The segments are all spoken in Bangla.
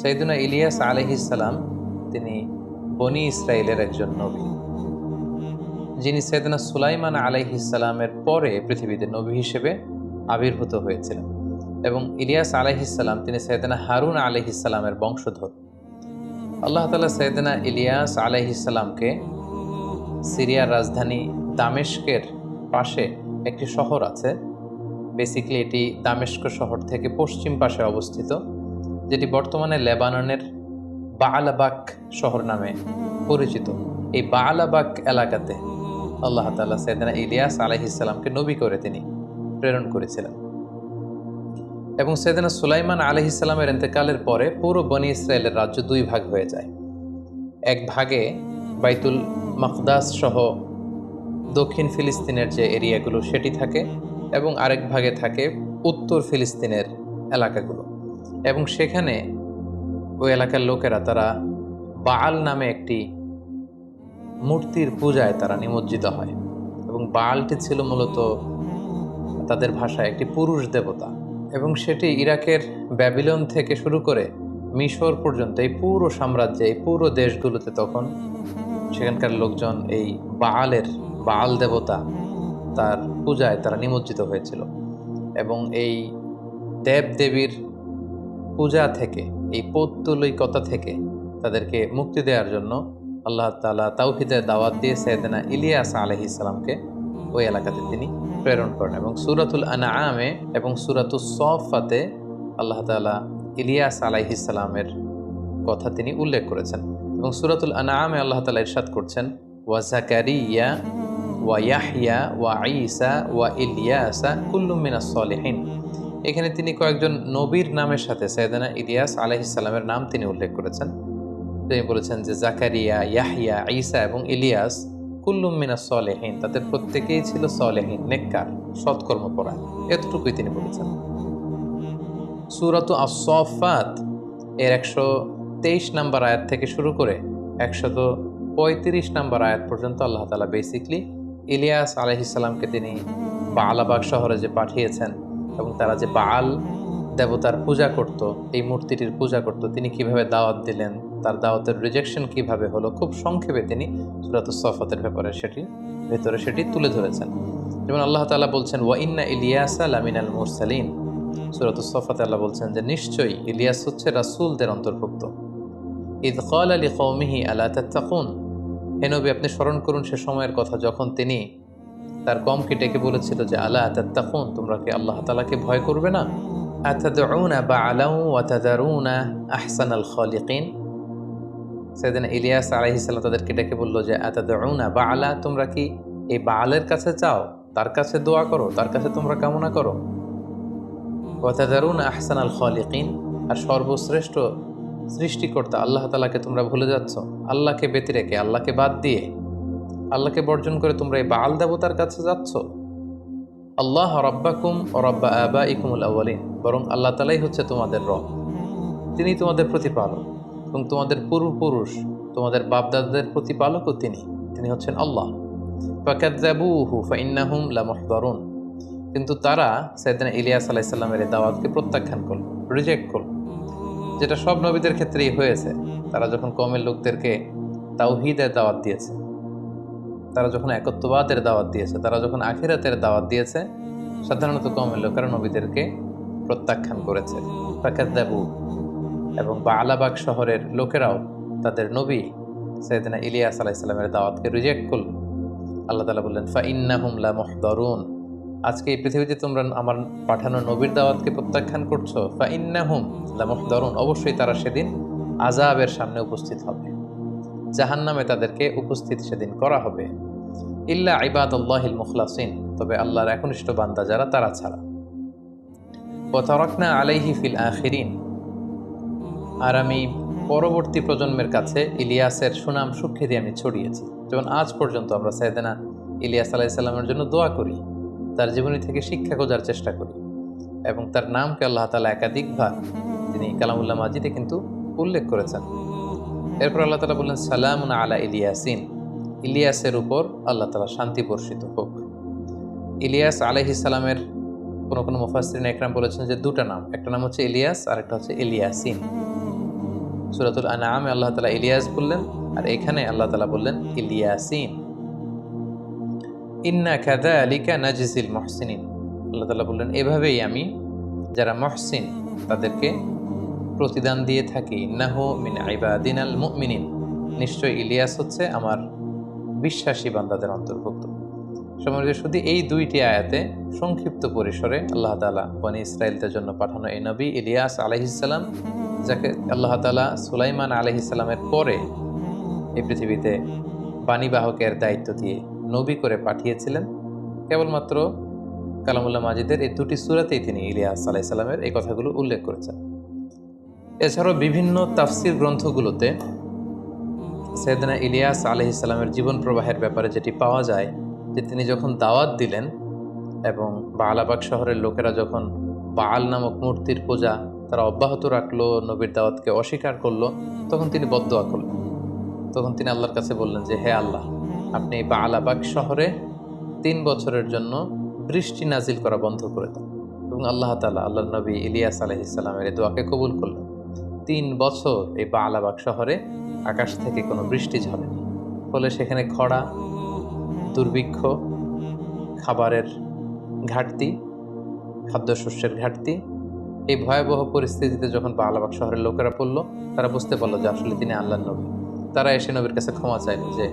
সৈদুনা ইলিয়াস আলহিসাল্লাম তিনি বনি ইসরায়েলের একজন নবী। যিনি সৈদনা সুলাইমান আলাইহিসাল্লামের পরে পৃথিবীতে নবী হিসেবে আবির্ভূত হয়েছিলেন এবং ইলিয়াস আলাইহিসাল্লাম তিনি সৈয়দনা হারুন আলাইহিসাল্লামের বংশধর। আল্লাহ তালা সৈয়দনা ইলিয়াস আলাইহিসাল্লামকে সিরিয়ার রাজধানী দামেস্কের পাশে একটি শহর আছে। বেসিক্যালি এটি দামেস্ক শহর থেকে পশ্চিম পাশে অবস্থিত। যেটি বর্তমানে লেবাননের বালাবাক শহর নামে পরিচিত। এই বালাবাক এলাকাতে আল্লাহ তাল্লাহ সৈয়দনা ইলিয়াস আলহিসাল্লামকে নবী করে তিনি প্রেরণ করেছিলেন। এবং সৈয়দনা সুলাইমান আলহিসাল্লামের এতেকালের পরে পুরো বনি ইসরায়েলের রাজ্য দুই ভাগ হয়ে যায়। এক ভাগে বাইতুল মকদাস সহ দক্ষিণ ফিলিস্তিনের যে এরিয়াগুলো, সেটি থাকে এবং আরেক ভাগে থাকে উত্তর ফিলিস্তিনের এলাকাগুলো। এবং সেখানে ওই এলাকার লোকেরা, তারা বাল নামে একটি মূর্তির পূজায় তারা নিমজ্জিত হয় এবং বালটি ছিল মূলত তাদের ভাষায় একটি পুরুষ দেবতা এবং সেটি ইরাকের ব্যাবিলন থেকে শুরু করে মিশর পর্যন্ত, এই পুরো সাম্রাজ্যে, এই পুরো দেশগুলোতে তখন সেখানকার লোকজন এই বালের বাল দেবতা তার পূজায় তারা নিমজ্জিত হয়েছিল এবং এই দেব দেবীর পূজা থেকে, এই পৌত্তলিকতা থেকে তাদেরকে মুক্তি দেওয়ার জন্য আল্লাহ তালা তাওহিদের দাওয়াত দিয়ে সৈয়দনা ইলিয়াস আলহি ইসলামকে ওই এলাকাতে তিনি প্রেরণ করেন এবং সুরাতুল আনা আমে এবং সুরাতুল সফাতে আল্লাহ তালা ইলিয়াস আলাইহি ইসলামের কথা তিনি উল্লেখ করেছেন এবং সুরাতুল আনামে আল্লাহ তালা ইরশাদ করছেন, ওয়া জাকারিয়া, ওয়া ইয়াহিয়া ওয়া ঈসা, ওয়া ইলিয়াসা, কুল্লুম মিনাস সলিহিন। এখানে তিনি কয়েকজন নবীর নামের সাথে সৈয়দানা ইলিয়াস আলাইহিসাল্লামের নাম তিনি উল্লেখ করেছেন। তিনি বলেছেন যে, জাকারিয়া ইয়াহিয়া ঈসা এবং ইলিয়াস কুল্লুম মিনা সলেহীন, তাদের প্রত্যেকেই ছিল সলেহীন, নেককার সৎকর্মপরা এতটুকুই তিনি বলেছেন। সুরাত আসফাত এর একশো তেইশ নাম্বার আয়াত থেকে শুরু করে একশত পঁয়ত্রিশ নাম্বার আয়াত পর্যন্ত আল্লাহ তালা বেসিকলি ইলিয়াস আলহিসাল্লামকে তিনি বা আলাবাগ শহরে যে পাঠিয়েছেন এবং তারা যে বাল দেবতার পূজা করত, এই মূর্তিটির পূজা করত, তিনি কীভাবে দাওয়াত দিলেন, তার দাওয়াতের রিজেকশন কীভাবে হলো, খুব সংক্ষেপে তিনি সুরাত সফতের ব্যাপারে সেটি, ভেতরে সেটি তুলে ধরেছেন। যেমন আল্লাহ তালা বলছেন, ওয়া ইন্না ইলিয়াসা লামিনাল মুরসালিন। সুরাত সফাতে আল্লাহ বলছেন যে, নিশ্চয়ই ইলিয়াস হচ্ছে রাসুলদের অন্তর্ভুক্ত। ঈদ কল আলী কৌমিহি আল্লাহ তাত্তাকুন? হে নবী, আপনি স্মরণ করুন সে সময়ের কথা যখন তিনি তার কমকে ডেকে বলেছিল যে আল্লাহ তাত্তাকুন, তোমরা কি আল্লাহ তালাকে ভয় করবে না? আতাদউনা বাআলাউ ওয়া তাদারুনা আহসানাল খালিকিন? সেদিন ইলিয়াস আলাইহিসসালাম তাদেরকে ডেকে বলল যে, আতাদউনা বাআলা তোমরা কি এই বাআলের কাছে চাও তার কাছে দোয়া করো, তার কাছে তোমরা কামনা করো? ওয়া তাদারুনা আহসানাল খালিকিন? আর সর্বশ্রেষ্ঠ সৃষ্টিকর্তা আল্লাহ তালাকে তোমরা ভুলে যাচ্ছ। আল্লাহকে ব্যতি রেখে, আল্লাহকে বাদ দিয়ে আল্লাহকে বর্জন করে তোমরা এই বাল দেবতার কাছে যাচ্ছ? আল্লাহ রব্বাকুম ও রব্বা আবা ইকুমুল আউ্বালিন বরং আল্লাহ তালাই হচ্ছে তোমাদের রব। তিনি তোমাদের প্রতিপালক এবং তোমাদের পূর্বপুরুষ, তোমাদের বাপদাদাদের প্রতিপালকও তিনি। তিনি হচ্ছেন আল্লাহ। ফাকাদ্দাবুহু ফাইন্নাহুম লামহদারুন। কিন্তু তারা সাইদিনা ইলিয়াস আলাইসাল্লামের এই দাওয়াতকে প্রত্যাখ্যান করল, রিজেক্ট করল। যেটা সব নবীদের ক্ষেত্রেই হয়েছে। তারা যখন কমের লোকদেরকে তাওহিদের দাওয়াত দিয়েছে তারা যখন একত্ববাদের দাওয়াত দিয়েছে, তারা যখন আখিরাতের দাওয়াত দিয়েছে, সাধারণত কমের লোকেরা নবীদেরকে প্রত্যাখ্যান করেছে। ফাকাদ্দাবু এবং বা আলাবাগ শহরের লোকেরাও তাদের নবী সৈয়দিনা ইলিয়াস আলাইসাল্লামের দাওয়াতকে রিজেক্ট করল। আল্লাহ তালা বললেন ফা ইন্নাহুম লা মুহদারুন। আজকে এই পৃথিবীতে তোমরা আমার পাঠানো নবীর দাওয়াতকে প্রত্যাখ্যান করছ ফা ইন্নাহুম লা মুহদারুন। অবশ্যই তারা সেদিন আজাবের সামনে উপস্থিত হবে। জাহান নামে তাদেরকে উপস্থিত সেদিন করা হবে। ইল্লা ইবাদ আল্লাহিল মুখলাসিন, তবে আল্লাহর একনিষ্ঠ বান্দা যারা, তারা ছাড়া। ওতারকনা আলাইহি ফিল আখিরিন। আর আমি পরবর্তী প্রজন্মের কাছে ইলিয়াসের সুনাম সুখ্যাতি আমি ছড়িয়েছি। যেমন আজ পর্যন্ত আমরা সাইদেনা ইলিয়াস আলাইসাল্লামের জন্য দোয়া করি, তার জীবনী থেকে শিক্ষা খোঁজার চেষ্টা করি, এবং তার নামকে আল্লাহ তালা একাধিকবার তিনি কালামুল্লাহ মাজিদে কিন্তু উল্লেখ করেছেন। এরপর আল্লাহ তালা বললেন সালাম আলা ইলিয়াসিন। ইলিয়াসের উপর আল্লাহ তালা শান্তি বর্ষিত হোক। ইলিয়াস আলাইহিসালামের কোনো কোনো মুফাসরিন একরাম বলেছেন যে দুটা নাম, একটা নাম হচ্ছে ইলিয়াস আর একটা হচ্ছে ইলিয়াসিন। সুরাতুল আনামে আল্লাহ তালা ইলিয়াস বললেন আর এখানে আল্লাহ তালা বললেন ইলিয়াসিন। ইন্না খাদা আলিকা নাজিসিল মহসিনিন। আল্লাহ তালা বললেন, এভাবেই আমি যারা মহসিন তাদেরকে প্রতিদান দিয়ে থাকি। ইন্নাহু মিন আইবাদিন আল মুমিনিন। নিশ্চয় ইলিয়াস হচ্ছে আমার বিশ্বাসী বান্দাদের অন্তর্ভুক্ত। সময় শুধু এই দুইটি আয়াতে সংক্ষিপ্ত পরিসরে আল্লাহ তালা বনি ইসরায়েলদের জন্য পাঠানো এই নবী ইলিয়াস আলহিসাল্লাম যাকে আল্লাহ তালা সুলাইমান আলহিসাল্লামের পরে এই পৃথিবীতে বাণীবাহকের দায়িত্ব দিয়ে নবী করে পাঠিয়েছিলেন। কেবলমাত্র কালামুল্লাহ মাজিদের এই দুটি সুরাতেই তিনি ইলিয়াস আলাইসাল্লামের এই কথাগুলো উল্লেখ করেছেন। এছাড়াও বিভিন্ন তাফসির গ্রন্থগুলোতে সৈয়দনা ইলিয়াস আলহ ইসলামের জীবন প্রবাহের ব্যাপারে যেটি পাওয়া যায়, যে তিনি যখন দাওয়াত দিলেন এবং বালাবাগ শহরের লোকেরা যখন বাল নামক মূর্তির পূজা তারা অব্যাহত রাখল, নবীর দাওয়াতকে অস্বীকার করল, তখন তিনি বদোয়া করলেন। তখন তিনি আল্লাহর কাছে বললেন যে, হে আল্লাহ, আপনি এই বালাবাগ শহরে তিন বছরের জন্য বৃষ্টি নাজিল করা বন্ধ করে দেন এবং আল্লাহ তালা আল্লাহ নবী ইলিয়াস আলহিসাল্লামের এই দোয়াকে কবুল করলেন। তিন বছর এই বালাবাগ শহরে আকাশ থেকে কোনো বৃষ্টি ঝরেনি ফলে সেখানে খরা, দুর্ভিক্ষ, খাবারের ঘাটতি, খাদ্যশস্যের ঘাটতি, এই ভয়াবহ পরিস্থিতিতে যখন বালাবাগ শহরের লোকেরা পড়ল, তারা বুঝতে পারল যে আসলে তিনি আল্লাহ নবী। তারা এসে নবীর কাছে ক্ষমা চাইল যে,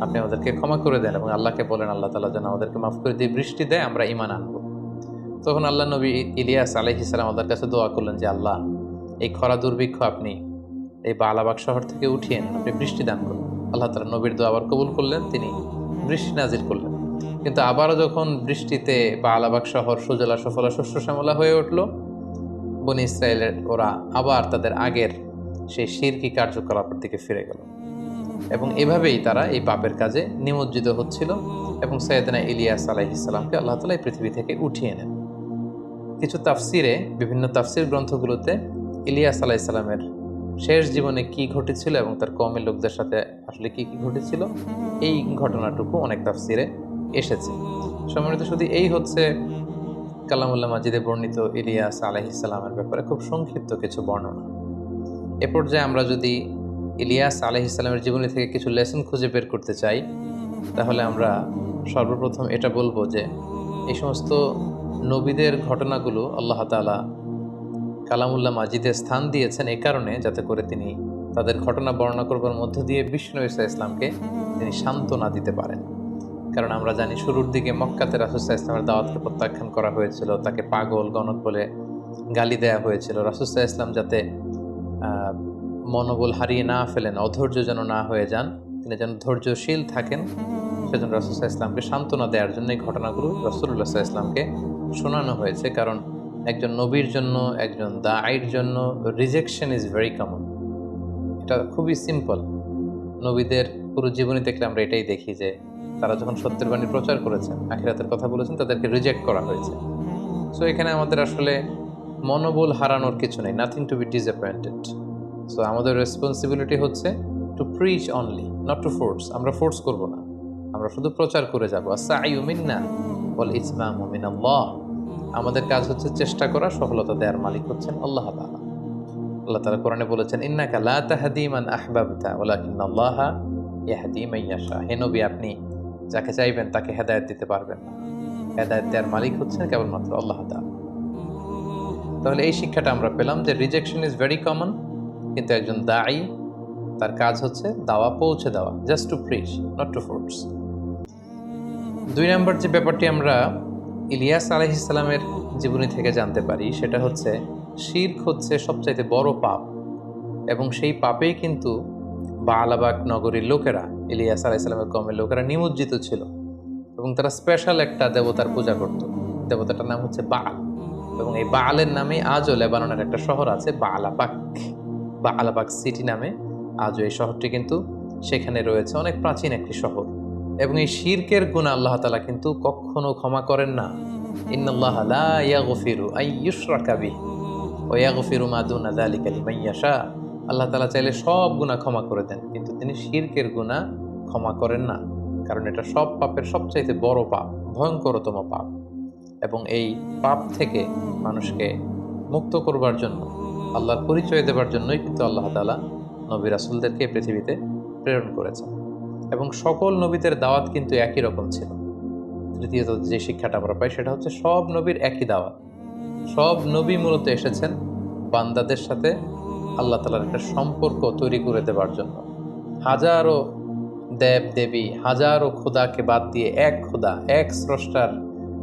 আপনি আমাদেরকে ক্ষমা করে দেন এবং আল্লাহকে বলেন, আল্লাহ তালা যেন আমাদেরকে মাফ করে দিয়ে বৃষ্টি দেয়, আমরা ইমান আনব। তখন আল্লাহ নবী ইলিয়াস আলহিসাম আমাদের কাছে দোয়া করলেন যে, আল্লাহ, এই খরা দুর্ভিক্ষ আপনি এই বালাবাগ শহর থেকে উঠিয়ে আপনি বৃষ্টি দান করুন। আল্লাহ তালা নবীর দোয়া আবার কবুল করলেন, তিনি বৃষ্টি নাজির করলেন। কিন্তু আবারও যখন বৃষ্টিতে বালাবাগ শহর সুজলা সফলা শস্য শ্যামলা হয়ে উঠল, বনি ইসরায়েলের ওরা আবার তাদের আগের সেই শিরকি কার্যকলাপের দিকে ফিরে গেল। এবং এভাবেই তারা এই পাপের কাজে নিমজ্জিত হচ্ছিল এবং সৈয়দনা ইলিয়াস আলাইহিসাল্লামকে আল্লাহ তালা এই পৃথিবী থেকে উঠিয়ে নেন। কিছু তাফসিরে, বিভিন্ন তাফসির গ্রন্থগুলোতে ইলিয়াস আলাইসাল্লামের শেষ জীবনে কি ঘটেছিল এবং তার কমের লোকদের সাথে আসলে কি কি ঘটেছিল, এই ঘটনাটুকু অনেক তাফসিরে এসেছে। সম্মানিত শুধু এই হচ্ছে কালামুল্লাহ মাজিদে বর্ণিত ইলিয়াস আলাইহিসাল্লামের ব্যাপারে খুব সংক্ষিপ্ত কিছু বর্ণনা। এ পর্যায়ে আমরা যদি ইলিয়াস আলাইহিসাল্লামের জীবনী থেকে কিছু লেসন খুঁজে বের করতে চাই, তাহলে আমরা সর্বপ্রথম এটা বলব যে, এই সমস্ত নবীদের ঘটনাগুলো আল্লাহ তালা কালামুল্লাহ মাজিদে স্থান দিয়েছেন এই কারণে যাতে করে তিনি তাদের ঘটনা বর্ণনা করবার মধ্য দিয়ে বিষ্ণু ইসা ইসলামকে তিনি সান্ত্বনা দিতে পারেন। কারণ আমরা জানি শুরুর দিকে মক্কাতে রাসুসা ইসলামের দাওয়াতকে প্রত্যাখ্যান করা হয়েছিল, তাকে পাগল গণক বলে গালি দেয়া হয়েছিল। রাসুসা ইসলাম যাতে মনোবল হারিয়ে না ফেলেন, অধৈর্য যেন না হয়ে যান, তিনি যেন ধৈর্যশীল থাকেন, সেজন্য রাসুসা ইসলামকে সান্ত্বনা দেওয়ার জন্য এই ঘটনাগুলো রসুল্লাহ ইসলামকে শোনানো হয়েছে। কারণ একজন নবীর জন্য, একজন দায়ের জন্য রিজেকশন ইজ ভেরি কমন এটা খুবই সিম্পল নবীদের পুরো জীবনী দেখলে আমরা এটাই দেখি যে, তারা যখন সত্যের বাণী প্রচার করেছেন, আখিরাতের কথা বলেছেন, তাদেরকে রিজেক্ট করা হয়েছে। সো এখানে আমাদের আসলে মনোবল হারানোর কিছু নেই nothing to be disappointed so আমাদের রেসপন্সিবিলিটি হচ্ছে to preach only not to force আমরা ফোর্স করব না। আমরা শুধু প্রচার করে যাব। আসা আই মিন্না বল ইসমাম মিন আল্লাহ আমাদের কাজ হচ্ছে চেষ্টা করা, সফলতা দেওয়ার মালিক হচ্ছেন আল্লাহ তালা আল্লাহ তালা কোরআনে বলেছেন, ইন্নাকা লা তাহাদি মান আহবাবতা ওয়ালাকিন আল্লাহ ইয়াহদি মাইয়াশা হে নবী, আপনি যাকে চাইবেন তাকে হেদায়েত দিতে পারবেন না। হেদায়েত দেওয়ার মালিক হচ্ছেন কেবলমাত্র আল্লাহ তাআলা। তাহলে এই শিক্ষাটা আমরা পেলাম যে রিজেকশন ইজ ভেরি কমন কিন্তু একজন দায়ী তার কাজ হচ্ছে দাওয়া পৌঁছে দেওয়া just to preach not to force দুই নম্বর যে ব্যাপারটি আমরা ইলিয়াস আলহিসাল্লামের জীবনী থেকে জানতে পারি, সেটা হচ্ছে, শির্ক হচ্ছে সবচাইতে বড় পাপ। এবং সেই পাপেই কিন্তু বালাবাগ নগরীর লোকেরা, ইলিয়াস আলাইসাল্লামের কমের লোকেরা নিমজ্জিত ছিল। এবং তারা স্পেশাল একটা দেবতার পূজা করত। দেবতাটার নাম হচ্ছে বাল। এবং এই বালের নামে আজও লেবাননের একটা শহর আছে বালাবাক বা আলাবাগ সিটি নামে আজও এই শহরটি কিন্তু সেখানে রয়েছে, অনেক প্রাচীন একটি শহর। এবং এই শির্কের গুণ আল্লাহ তালা কিন্তু কখনো ক্ষমা করেন না। ইন্নআল্লাহ লা ইয়াগফিরু আই ইউশরাকা বিহি ওয়া ইয়াগফিরু মা দুনা যালিকা লিমান আল্লাহ তালা চাইলে সব গুণা ক্ষমা করে দেন, কিন্তু তিনি শিরকের গুণা ক্ষমা করেন না, কারণ এটা সব পাপের সবচাইতে বড় পাপ, ভয়ঙ্করতম পাপ। এবং এই পাপ থেকে মানুষকে মুক্ত করবার জন্য, আল্লাহর পরিচয় দেবার জন্যই কিন্তু আল্লাহ তালা নবী রাসুলদেরকে পৃথিবীতে প্রেরণ করেছেন। এবং সকল নবীদের দাওয়াত কিন্তু একই রকম ছিল। তৃতীয়ত যে শিক্ষাটা আমরা পাই সেটা হচ্ছে সব নবীর একই দাওয়াত। সব নবী মূলত এসেছেন বান্দাদের সাথে আল্লাহ তালার একটা সম্পর্ক তৈরি করে দেওয়ার জন্য। হাজারো দেব দেবী হাজারো খোদাকে বাদ দিয়ে এক খোদা, এক স্রষ্টার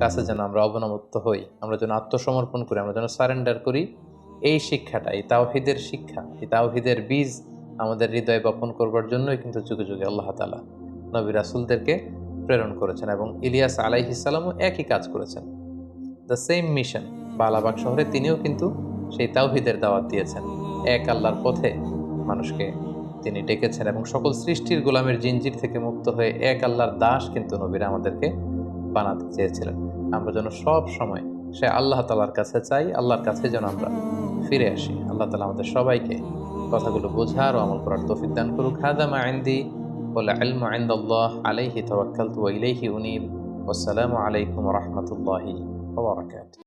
কাছে যেন আমরা অবনমত্ত হই, আমরা যেন আত্মসমর্পণ করি, আমরা যেন সারেন্ডার করি, এই শিক্ষাটা, এই তাওহিদের শিক্ষা, এই তাওহিদের বীজ আমাদের হৃদয়ে বপন করবার জন্যই কিন্তু যুগে যুগে আল্লাহ তালা নবী রাসুলদেরকে প্রেরণ করেছেন এবং ইলিয়াস আলাইহিসাল্লামও একই কাজ করেছেন। দ্য সেম মিশন বালাবাগ শহরে তিনিও কিন্তু সেই তাওহিদের দাওয়াত দিয়েছেন। এক আল্লাহর পথে মানুষকে তিনি ডেকেছেন এবং সকল সৃষ্টির গোলামের জিনজির থেকে মুক্ত হয়ে এক আল্লাহর দাস কিন্তু নবীরা আমাদেরকে বানাতে চেয়েছিলেন। আমরা যেন সব সময় সে আল্লাহ তালার কাছে চাই, আল্লাহর কাছে যেন আমরা ফিরে আসি। আল্লাহ তালা আমাদের সবাইকে কথাগুলো বোঝার ও আমল করার তৌফিক দান করুক হাদামা আইন্দি বলে আলম আইন্দাল্লাহ আলাইহি তাওয়াক্কালতু ওয়া ইলাইহি উনীব ওয়াসসালামু আলাইকুম ওয়া রাহমাতুল্লাহি ওয়া বারাকাতুহু